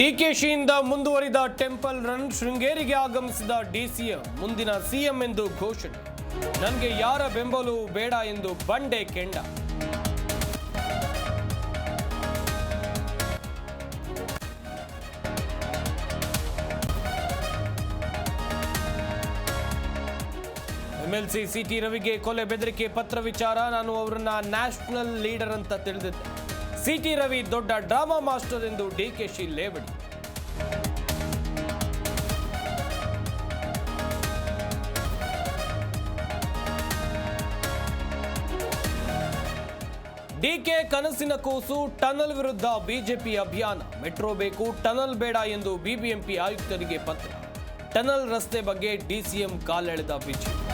ಡಿಕೆಶಿಯಿಂದ ಮುಂದುವರಿದ temple run ಶೃಂಗೇರಿಗೆ ಆಗಮಿಸಿದ DCM, ಮುಂದಿನ ಸಿಎಂ ಎಂದು ಘೋಷಣೆ. ನನಗೆ ಯಾರ ಬೆಂಬಲವೂ ಬೇಡ ಎಂದು ಬಂಡೆ ಕೆಂಡ. ಎಂಎಲ್ಸಿ ಸಿಟಿ ರವಿಗೆ ಕೊಲೆ ಬೆದರಿಕೆ ಪತ್ರ ವಿಚಾರ. ನಾನು ಅವರನ್ನ ನ್ಯಾಷನಲ್ ಲೀಡರ್ ಅಂತ ತಿಳಿದಿದ್ದೆ. ಸಿಟಿ ರವಿ ದೊಡ್ಡ ಡ್ರಾಮಾ ಮಾಸ್ಟರ್ ಎಂದು ಡಿಕೆಶಿ ಲೇವಡಿ ಡಿಕೆ ಕನಸಿನ ಕೂಸು, ಟನಲ್ ವಿರುದ್ಧ ಬಿಜೆಪಿ ಅಭಿಯಾನ. ಮೆಟ್ರೋ ಬೇಕು, ಟನಲ್ ಬೇಡ ಎಂದು ಬಿಬಿಎಂಪಿ ಆಯುಕ್ತರಿಗೆ ಪತ್ರ. ಟನಲ್ ರಸ್ತೆ ಬಗ್ಗೆ ಡಿಸಿಎಂ ಕಾಲೆಳೆದ ಬಿಜೆಪಿ.